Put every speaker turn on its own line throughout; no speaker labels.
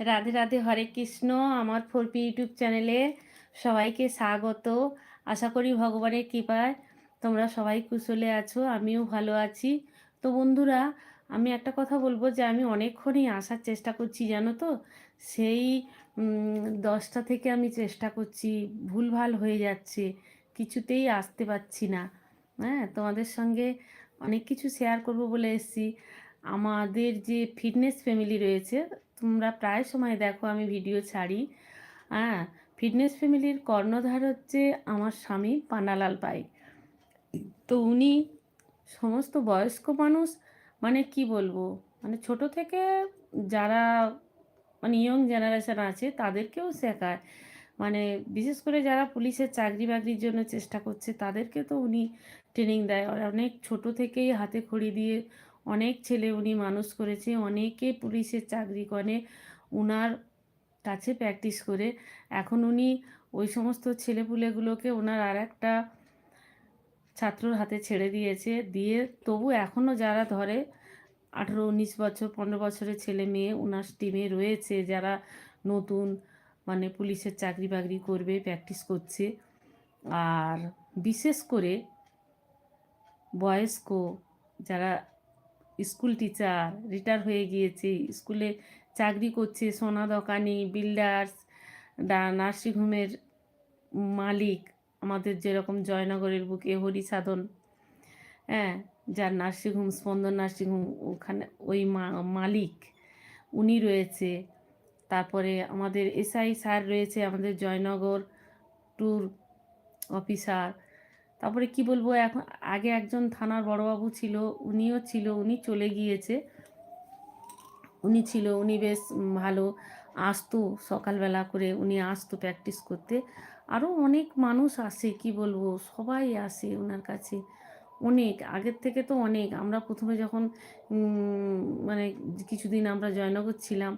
রাধে রাধে হরে কৃষ্ণ, আমার ফোরপি ইউটিউব চ্যানেলে সবাইকে স্বাগত। আশা করি ভগবানের কৃপায় তোমরা সবাই কুশলে আছো, আমিও ভালো আছি। তো বন্ধুরা, আমি একটা কথা বলব যে আমি অনেকক্ষণই আসার চেষ্টা করছি, জানো তো? সেই দশটা থেকে আমি চেষ্টা করছি, ভুলভাল হয়ে যাচ্ছে, কিছুতেই আসতে পারছি না। হ্যাঁ তোমাদের সঙ্গে অনেক কিছু শেয়ার করব বলে এসেছি। আমাদের যে ফিটনেস ফ্যামিলি রয়েছে তোমরা প্রায় সময় দেখো আমি ভিডিও ছাড়ি। হ্যাঁ ফিটনেস ফ্যামিলির কর্ণধার হচ্ছে আমার স্বামী পানালাল পাই। তো উনি সমস্ত বয়স্ক মানুষ মানে কি বলব মানে ছোট থেকে যারা মানে ইয়ং জেনারেশন আছে, তাদেরকেও শেখায়। মানে বিশেষ করে যারা পুলিশের চাকরি বাকরির জন্য চেষ্টা করছে, তাদেরকে তো উনি ট্রেনিং দেয়। অনেক ছোট থেকেই হাতে খড়ি দিয়ে অনেক ছেলে উনি মানুষ করেছে, অনেকে পুলিশের চাকরি করে, উনার কাছে প্র্যাকটিস করে। এখন উনি ওই সমস্ত ছেলেপুলেগুলোকে ওনার আর একটা ছাত্রর হাতে ছেড়ে দিয়েছে। দিয়ে তবু এখনও যারা ধরে আঠেরো, উনিশ বছর, পনেরো বছরের ছেলে মেয়ে ওনার টিমে রয়েছে, যারা নতুন মানে পুলিশের চাকরি বাকরি করবে প্র্যাকটিস করছে। আর বিশেষ করে বয়স্ক যারা স্কুল টিচার, রিটায়ার হয়ে গিয়েছে। স্কুলে চাকরি করছে সোনা দোকানি, বিল্ডার্স, দা নার্সিংহোমের মালিক, আমাদের যেরকম জয়নগরের বুকে হরি হরিসাধন। হ্যাঁ যার নার্সিংহোম স্পন্দন নার্সিংহোম ওখানে ওই মালিক, উনি রয়েছে। তারপরে আমাদের এসআই স্যার রয়েছে, আমাদের জয়নগর ট্যুর অফিসার। তারপরে কি বলব এখন আগে একজন থানার বড়বাবু ছিল, উনিও ছিল, উনি চলে গিয়েছে। উনি ছিল, উনি বেশ ভালো, আসতো সকালবেলা করে, উনি আসতো প্র্যাকটিস করতে। আরও অনেক মানুষ আসে, কি বলব, সবাই আসে ওনার কাছে। অনেক, আগের থেকে তো অনেক। আমরা প্রথমে যখন মানে কিছুদিন আমরা জয়নগর ছিলাম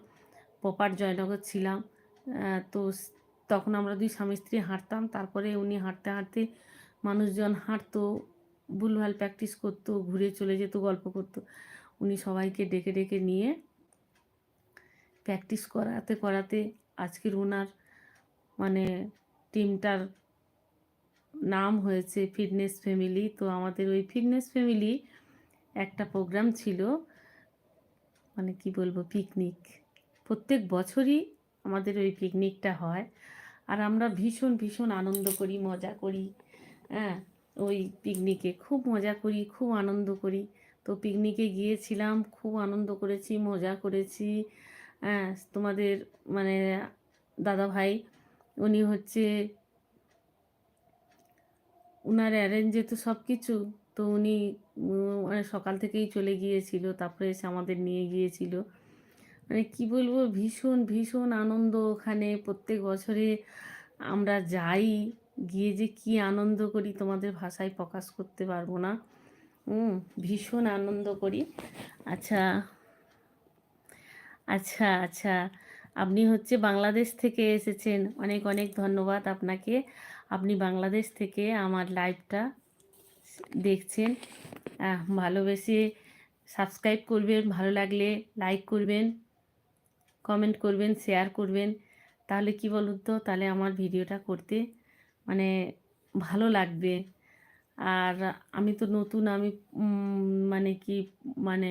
প্রপার জয়নগর ছিলাম তো তখন আমরা দুই স্বামী স্ত্রী হাঁটতাম। তারপরে উনি হাঁটতে হাঁটতে মানুষজন হাঁটতো, ভুলভাল প্র্যাকটিস করতো, ঘুরে চলে যেত, গল্প করতো। উনি সবাইকে ডেকে ডেকে নিয়ে প্র্যাকটিস করাতে করাতে আজকের ওনার মানে টিমটার নাম হয়েছে ফিটনেস ফ্যামিলি তো আমাদের ওই ফিটনেস ফ্যামিলি একটা প্রোগ্রাম ছিল মানে কি বলব পিকনিক প্রত্যেক বছরই আমাদের ওই পিকনিকটা হয়। আর আমরা ভীষণ ভীষণ আনন্দ করি, মজা করি। হ্যাঁ ওই পিকনিকে খুব মজা করি, খুব আনন্দ করি। তো পিকনিকে গিয়েছিলাম, খুব আনন্দ করেছি, মজা করেছি। হ্যাঁ তোমাদের মানে দাদা ভাই, উনি হচ্ছে উনার অ্যারেঞ্জে তো সব কিছু। তো উনি মানে সকাল থেকেই চলে গিয়েছিল, তারপরে এসে আমাদের নিয়ে গিয়েছিল। মানে কি বলব, ভীষণ ভীষণ আনন্দ ওখানে। প্রত্যেক বছরে আমরা যাই গিয়ে যে কি আনন্দ করি তোমাদের ভাষায় প্রকাশ করতে পারব না। হুম ভীষণ আনন্দ করি। আচ্ছা আচ্ছা আচ্ছা। আপনি হচ্ছে বাংলাদেশ থেকে এসেছেন। অনেক অনেক ধন্যবাদ আপনাকে। আপনি বাংলাদেশ থেকে আমার লাইভটা দেখছেন। ভালোবেসে সাবস্ক্রাইব করবেন, ভালো লাগলে লাইক করবেন, কমেন্ট করবেন, শেয়ার করবেন। তাহলে কি বলুন তো? তাহলে আমার ভিডিওটা করতে মানে ভালো লাগবে। আর আমি তো নতুন, আমি মানে কি মানে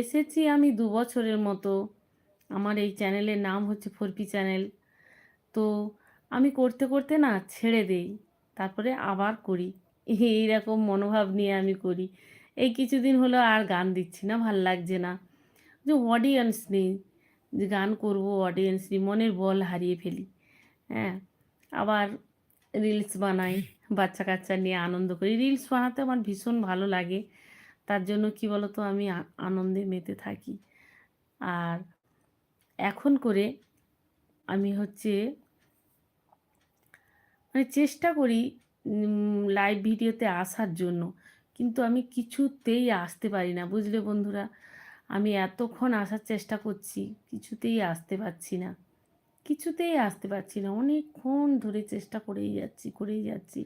এসেছি আমি দু বছরের মতো। আমার এই চ্যানেলের নাম হচ্ছে ফরপি চ্যানেল। তো আমি করতে করতে না ছেড়ে দেই, তারপরে আবার করি। এইরকম মনোভাব নিয়ে আমি করি। এই কিছুদিন হলো আর গান দিচ্ছি না, ভালো লাগছে না। যে অডিয়েন্স নেই, যে গান করব অডিয়েন্স নেই, মনের বল হারিয়ে ফেলি। হ্যাঁ আবার রিলস বানাই বাচ্চা কাচ্চা নিয়ে আনন্দ করি। রিলস বানাতে আমার ভীষণ ভালো লাগে। তার জন্য কি বলতো, আমি আনন্দে মেতে থাকি। আর এখন করে আমি হচ্ছে মানে চেষ্টা করি লাইভ ভিডিওতে আসার জন্য। কিন্তু আমি কিছুতেই আসতে পারি না, বুঝলে বন্ধুরা? আমি এতক্ষণ আসার চেষ্টা করছি, কিছুতেই আসতে পারছি না। কিছুতেই আসতে পারছি না। অনেকক্ষণ ধরে চেষ্টা করেই যাচ্ছি করেই যাচ্ছি।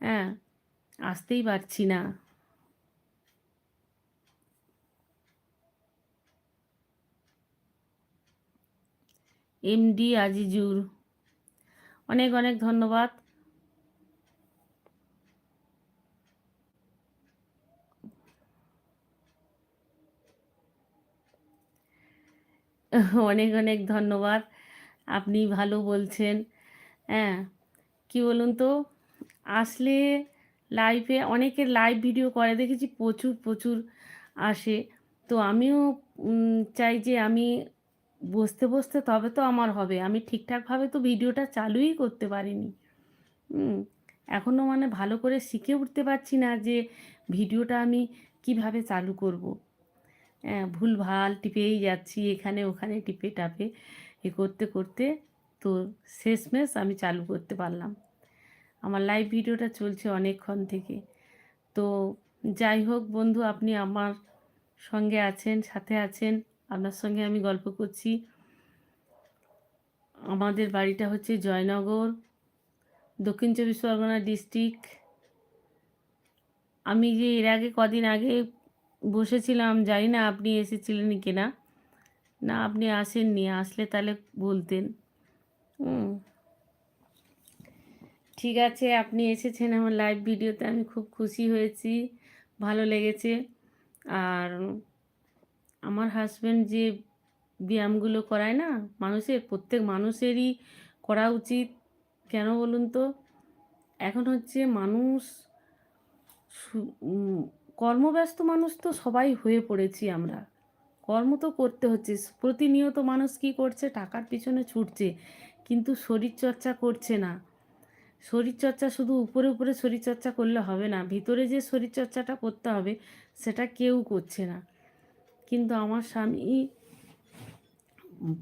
হ্যাঁ আসতেই পারছি না। এমডি আজিজুর, অনেক অনেক ধন্যবাদ। অনেক অনেক ধন্যবাদ। আপনি ভালো বলছেন। হ্যাঁ কি বলুন তো? আসলে লাইভে অনেকের লাইভ ভিডিও করে, দেখেছি প্রচুর প্রচুর আসে। তো আমিও চাই যে আমি বসতে বসতে তবে তো আমার হবে। আমি ঠিকঠাকভাবে তো ভিডিওটা চালুই করতে পারিনি। এখনও মানে ভালো করে শিখে উঠতে পারছি না যে ভিডিওটা আমি কীভাবে চালু করব। হ্যাঁ ভুল ভালো টিপেই যাচ্ছি, এখানে, ওখানে টিপে টাপে এ করতে করতে তো শেষমেশ আমি চালু করতে পারলাম। আমার লাইভ ভিডিওটা চলছে অনেকক্ষণ থেকে। তো যাই হোক বন্ধু, আপনি আমার সঙ্গে আছেন, সাথে আছেন, আপনার সঙ্গে আমি গল্প করছি। আমাদের বাড়িটা হচ্ছে জয়নগর, দক্ষিণ চব্বিশ পরগনা ডিস্ট্রিক্ট আমি যে এর আগে কদিন আগে বসেছিলাম, জানি না আপনি এসেছিলেন কিনা। না আপনি আসেননি, আসলে তাহলে বলতেন। হুম। ঠিক আছে, আপনি এসেছেন আমার লাইভ ভিডিওতে আমি খুব খুশি হয়েছি, ভালো লেগেছে। আর আমার হাজব্যান্ড যে ব্যায়ামগুলো করায় না, মানুষের, প্রত্যেক মানুষেরই করা উচিত। কেন বলুন তো? এখন হচ্ছে মানুষ কর্মব্যস্ত মানুষ তো সবাই হয়ে পড়েছি আমরা। কর্ম তো করতে হচ্ছে। প্রতিনিয়ত মানুষ কী করছে? টাকার পিছনে ছুটছে। কিন্তু শরীরচর্চা করছে না। শরীরচর্চা শুধু উপরে উপরে শরীরচর্চা করলে হবে না। ভিতরে যে শরীরচর্চাটা করতে হবে, সেটা কেউ করছে না। কিন্তু আমার স্বামী,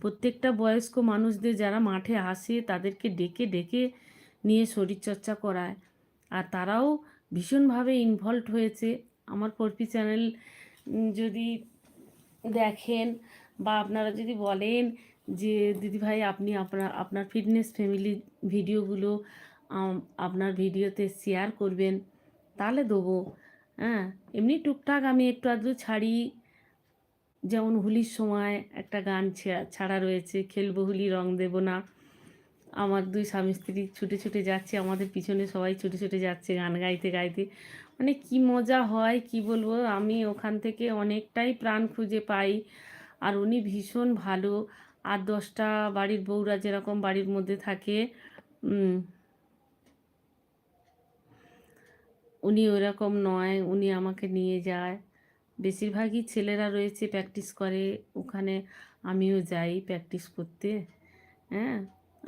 প্রত্যেকটা বয়স্ক মানুষদের যারা মাঠে আসে, তাদেরকে ডেকে ডেকে নিয়ে শরীরচর্চা করায়। আর তারাও ভীষণভাবে ইনভলভ হয়েছে। আমার পরপি চ্যানেল যদি দেখেন বা আপনারা যদি বলেন যে দিদিভাই আপনি আপনার আপনার ফিটনেস ফ্যামিলি ভিডিওগুলো আপনার ভিডিওতে শেয়ার করবেন, তাহলে দেবো। হ্যাঁ এমনি টুকটাক আমি একটু আধটু ছাড়ি। যেমন হোলির সময় একটা গান ছাড়া রয়েছে, খেলব হোলি, রং দেব না। আমার দুই স্বামী স্ত্রী ছুটে ছুটে যাচ্ছে, আমাদের পিছনে সবাই ছুটে ছুটে যাচ্ছে গান গাইতে গাইতে। মানে কি মজা হয়, কি বলব? আমি ওখান থেকে অনেকটাই প্রাণ খুঁজে পাই। আর উনি ভীষণ ভালো। আর দশটা বাড়ির বউরা যেরকম বাড়ির মধ্যে থাকে উনি ওরকম নয়, উনি আমাকে নিয়ে যায়। বেশিরভাগই ছেলেরা রয়েছে প্র্যাকটিস করে, ওখানে আমিও যাই প্র্যাকটিস করতে। হ্যাঁ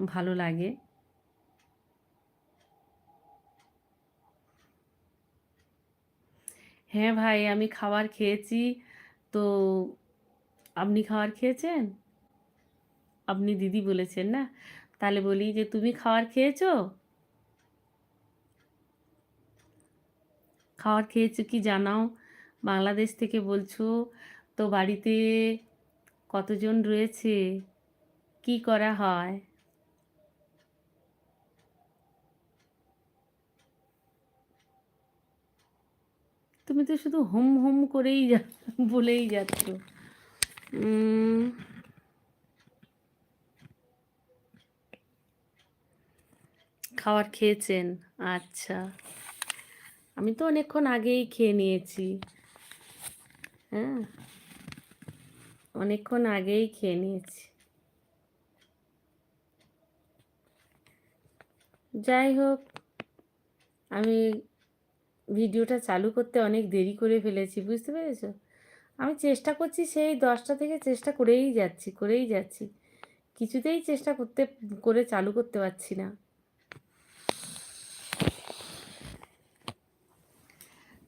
ভালো লাগে। হ্যাঁ ভাই, আমি খাবার খেয়েছি। তো আপনি খাবার খেয়েছেন? আপনি দিদি বলেছেন না? তাহলে বলি যে তুমি খাবার খেয়েছো? খাবার খেয়েছো কি জানাও? বাংলাদেশ থেকে বলছো, তো বাড়িতে কতজন রয়েছে? কি করা হয়? তুমি তো শুধু হোম হোম করেই যা, বলেই যাচ্ছ। খাবার খেয়েছেন? আচ্ছা। আমি তো অনেকক্ষণ আগেই খেয়ে নিয়েছি। হ্যাঁ? অনেকক্ষণ আগেই খেয়ে নিয়েছি। যাই হোক, আমি ভিডিওটা চালু করতে অনেক দেরি করে ফেলেছি, বুঝতে পেরেছ? আমি চেষ্টা করছি সেই দশটা থেকে চেষ্টা করেই যাচ্ছি করেই যাচ্ছি। কিছুতেই চেষ্টা করতে, করে চালু করতে পারছি না।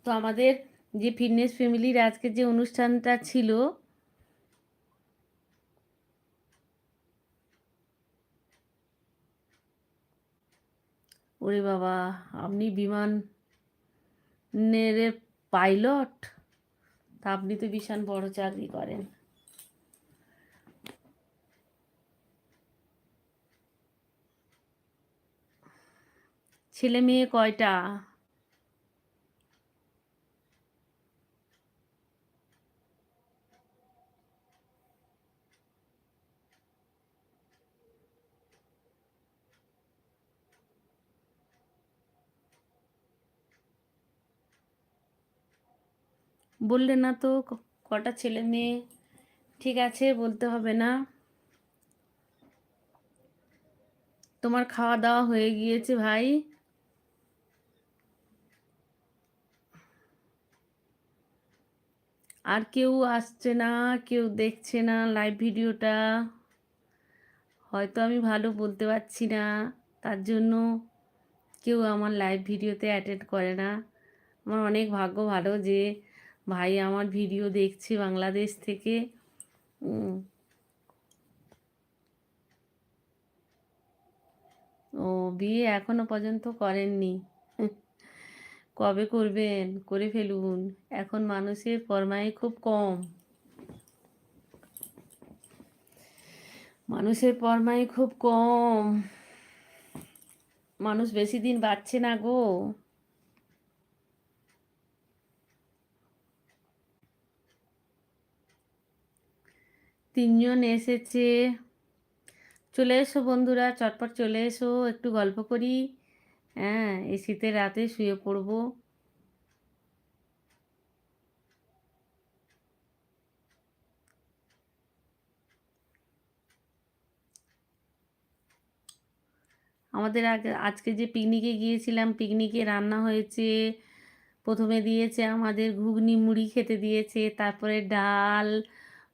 তো আমাদের যে ফিটনেস ফ্যামিলির আজকে যে অনুষ্ঠানটা ছিল, ওরে বাবা, আপনি বিমান পাইলট? তা আপনি তো ভীষণ বড় চাকরি করেন। ছেলে মেয়ে কয়টা? বললে না তো কটা ছেলে মেয়ে? ঠিক আছে, বলতে হবে না। তোমার খাওয়া দাওয়া হয়ে গিয়েছে ভাই? আর কেউ আসছে না, কেউ দেখছে না লাইভ ভিডিওটা। হয়তো আমি ভালো বলতে পারছি না, তার জন্য কেউ আমার লাইভ ভিডিওতে অ্যাটেন্ড করে না। আমার অনেক ভাগ্য ভালো যে ভাই, আমার ভিডিও দেখছে বাংলাদেশ থেকে। ও বিয়ে এখনও পর্যন্ত করেননি। কবে করবেন? করে ফেলুন। এখন মানুষের ফরমাই খুব কম। মানুষের ফরমাই খুব কম। মানুষ বেশি দিন বাঁচছে না গো। তিনজন এসেছে। চলে এসো বন্ধুরা, চটপট চলে এসো, একটু গল্প করি। হ্যাঁ এই শীতের রাতে শুয়ে পড়ব। আমাদের আগে, আজকে যে পিকনিকে গিয়েছিলাম, পিকনিকে রান্না হয়েছে। প্রথমে দিয়েছে আমাদের ঘুগনি মুড়ি খেতে দিয়েছে, তারপরে ডাল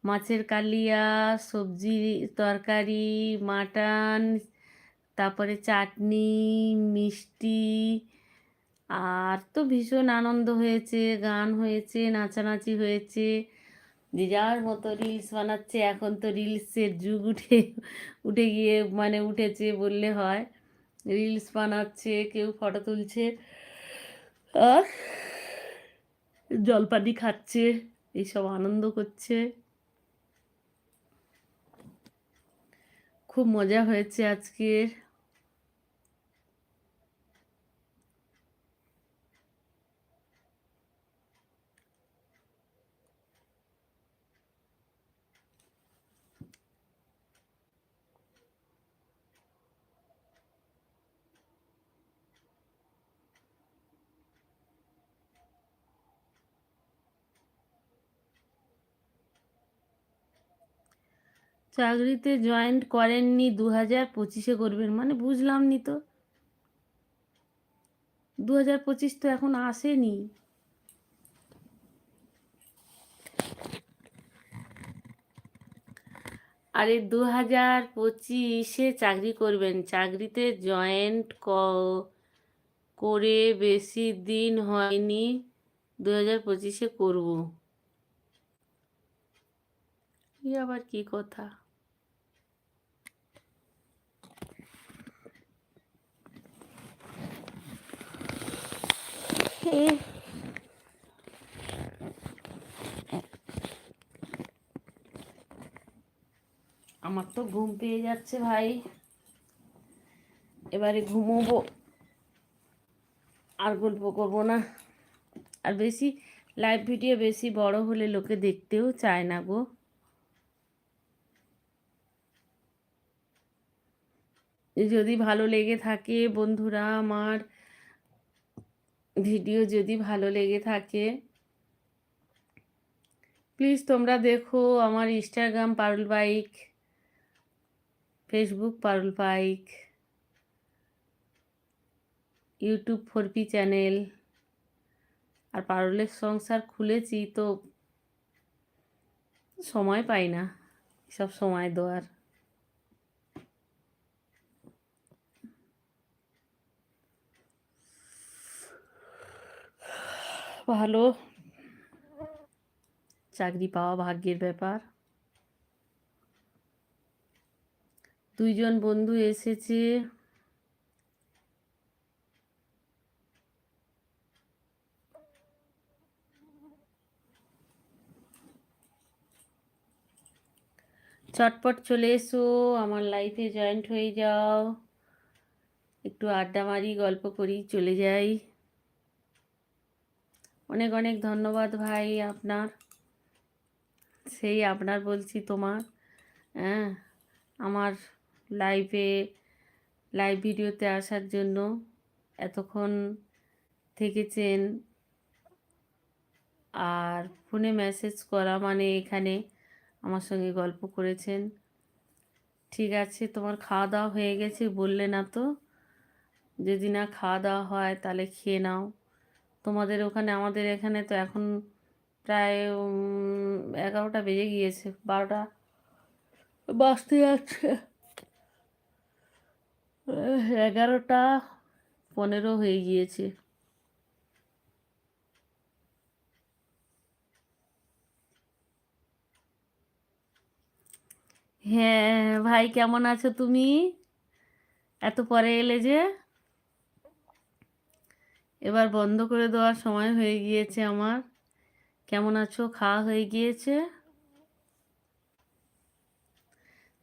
মাছের কালিয়া, সবজি, তরকারি, মাটন, তারপরে চাটনি, মিষ্টি, আর তো ভীষণ আনন্দ হয়েছে, গান হয়েছে, নাচানাচি হয়েছে। যে যার মতো রিলস বানাচ্ছে, এখন তো রিলসের যুগ উঠে উঠে গিয়ে মানে উঠেছে বললে হয়। রিলস বানাচ্ছে, কেউ ফটো তুলছে, আর জলপানি খাচ্ছে, এইসব আনন্দ করছে। খুব মজা হয়েছে আজকের। চাকরিতে জয়েন্ট করেননি দু হাজার পঁচিশে করবেন মানে বুঝলাম নি তো। দু হাজার পঁচিশ তো এখন আসেনি। আরে দু হাজার পঁচিশে চাকরি করবেন, চাকরিতে জয়েন্ট করে বেশি দিন হয়নি দু হাজার পঁচিশে করব। আবার কি কথা এ আমার তো ঘুম পেয়ে যাচ্ছে ভাই। এবারে ঘুমোবো। আর গল্প করব না। আর বেশি লাইভ ভিডিও বেশি বড় হলে লোকে দেখতেও চায় না গো। যদি ভালো লেগে থাকে বন্ধুরা আমার ভিডিও যদি ভালো লেগে থাকে প্লিজ তোমরা দেখো আমার Instagram Parul bike Facebook Parul bike YouTube four P channel, আর পারুলের সংসার খুলেছি তো সময় পাই না সব সময় দেওয়ার। ভালো চাকরি পাওয়া ভাগ্যের ব্যাপার। দুইজন বন্ধু এসেছে। চটপট চলে এসো, আমার লাইফে জয়েন্ট হয়ে যাও। একটু আড্ডা মারি, গল্প করি, চলে যাই। অনেক অনেক ধন্যবাদ ভাই আপনার। সেই আপনার বলছি তোমার হ্যাঁ আমার লাইভে লাইভ ভিডিওতে আসার জন্য এতক্ষণ থেকেছেন। আর ফোনে মেসেজ করা মানে এখানে আমার সঙ্গে গল্প করেছেন। ঠিক আছে, তোমার খাওয়া দাওয়া হয়ে গেছে, বললে না তো। যদি না খাওয়া দাওয়া হয় তাহলে খেয়ে নাও। তোমাদের ওখানে, আমাদের এখানে তো এখন প্রায় এগারোটা বেজে গিয়েছে, বারোটা বাজতে যাচ্ছে। এগারোটা পনেরো হয়ে গিয়েছে। হ্যাঁ ভাই কেমন আছো তুমি? এত পরে এলে যে? এবার বন্ধ করে দেওয়ার সময় হয়ে গিয়েছে আমার। কেমন আছো? খাওয়া হয়ে গিয়েছে?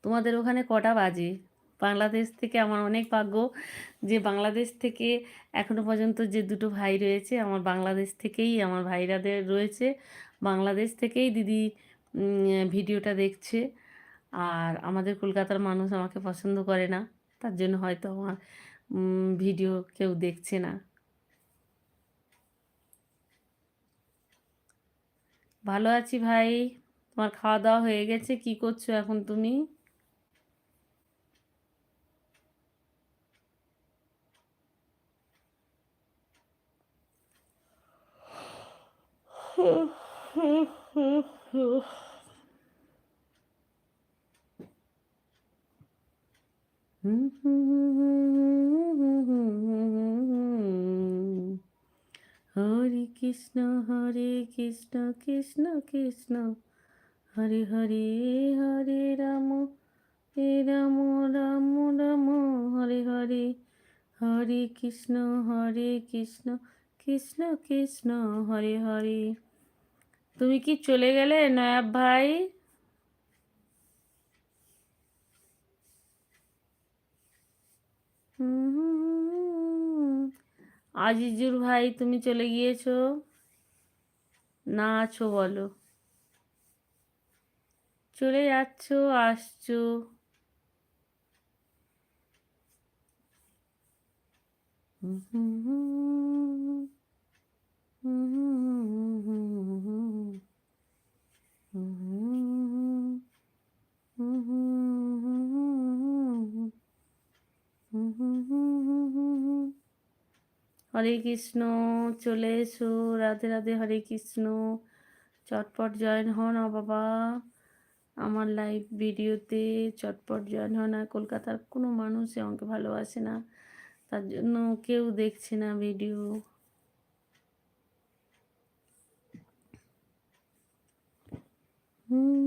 তোমাদের ওখানে কটা বাজে? বাংলাদেশ থেকে আমার অনেক ভাগ্য যে বাংলাদেশ থেকে এখনও পর্যন্ত যে দুটো ভাই রয়েছে, আমার বাংলাদেশ থেকেই আমার ভাইরাদের রয়েছে। বাংলাদেশ থেকেই দিদি ভিডিওটা দেখছে। আর আমাদের কলকাতার মানুষ আমাকে পছন্দ করে না, তার জন্য হয়তো আমার ভিডিও কেউ দেখছে না। ভালো আছি ভাই। তোমার খাওয়া দাওয়া হয়ে গেছে? কি করছ এখন তুমি? হরে কৃষ্ণ, হরে কৃষ্ণ কৃষ্ণ কৃষ্ণ। হরে হরে হরে রাম, হে রাম রাম রাম। হরে হরে হরে কৃষ্ণ হরে কৃষ্ণ কৃষ্ণ কৃষ্ণ। হরে হরে। তুমি কি চলে গেলে, নয়াব ভাই? আজিজুর ভাই, তুমি চলে গিয়েছো? না আছো বলো চলে যাচ্ছো আসছো হুম হুম হুম হুম হুম হুম হুম হুম হরে কৃষ্ণ, চলে এসো। রাধে রাধে, হরে কৃষ্ণ। চটপট জয়েন হন বাবা। আমার লাইভ ভিডিওতে চটপট জয়েন হয় না। কলকাতার কোনো মানুষই আমাকে ভালোবাসে না। তার জন্য কেউ দেখছে না ভিডিও হরে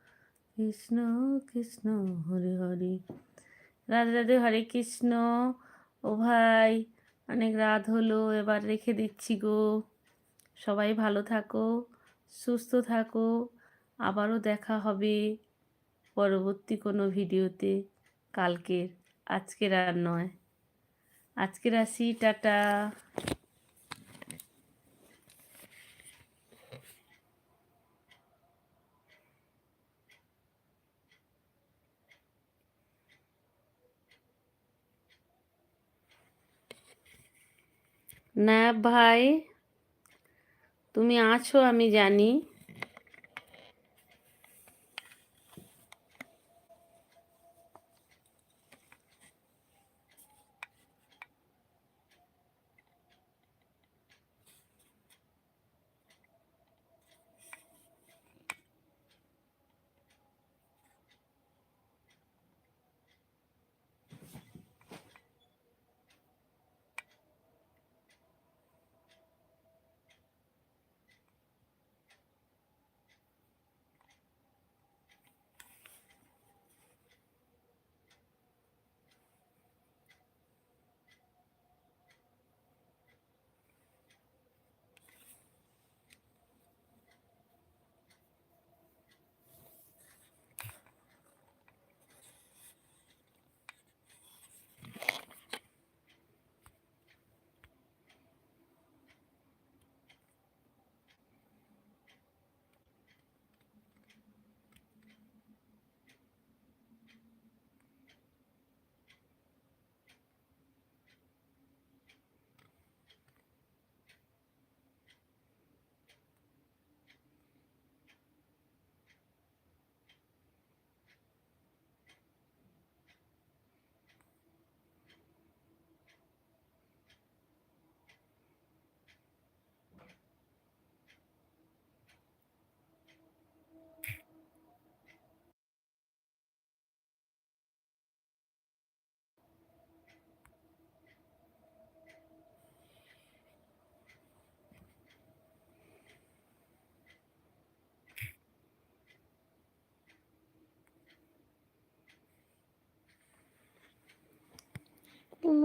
কৃষ্ণ কৃষ্ণ, হরে হরে। রাধে রাধে, হরে কৃষ্ণ। ও ভাই, অনেক রাত হলো, এবার রেখে দিচ্ছি গো। সবাই ভালো থাকো, সুস্থ থাকো। আবারও দেখা হবে পরবর্তী কোনো ভিডিওতে কালকের, আজকের আর নয়। আজকের আসি, টাটা। না ভাই তুমি আছো আমি জানি।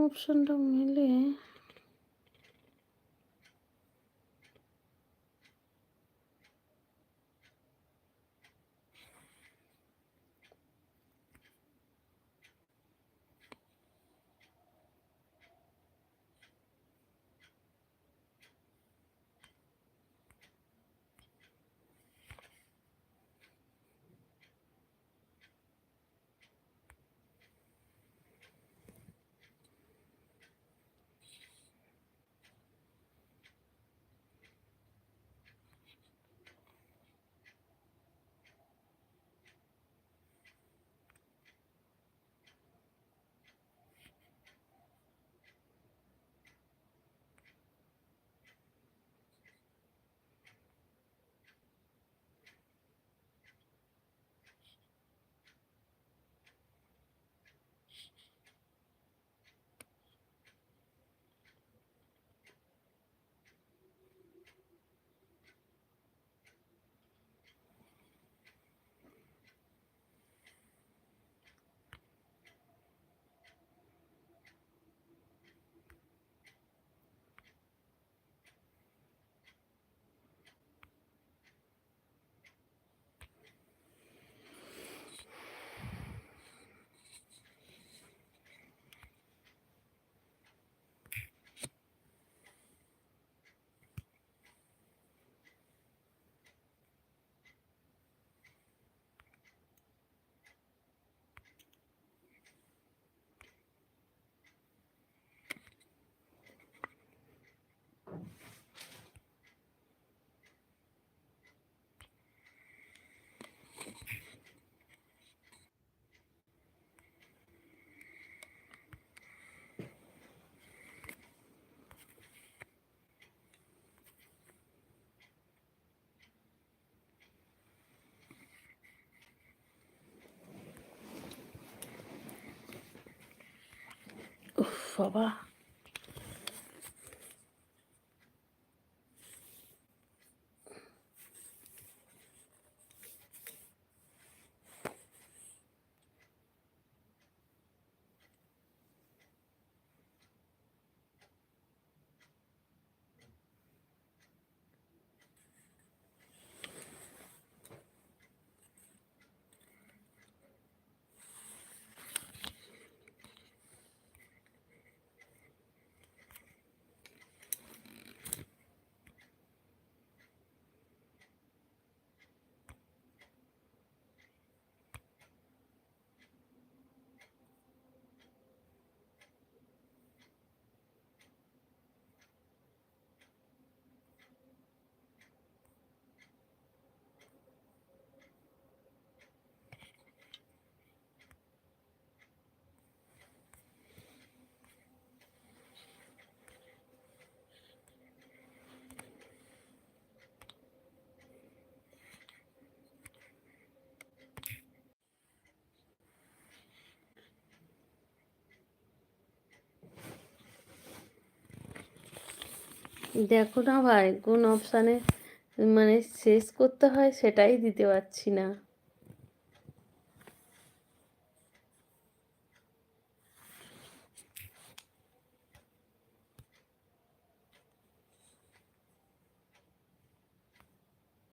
অপশনটা মেলে উফ বাবা দেখো না ভাই কোন অপশানে মানে শেষ করতে হয় সেটাই দিতে পারছি না।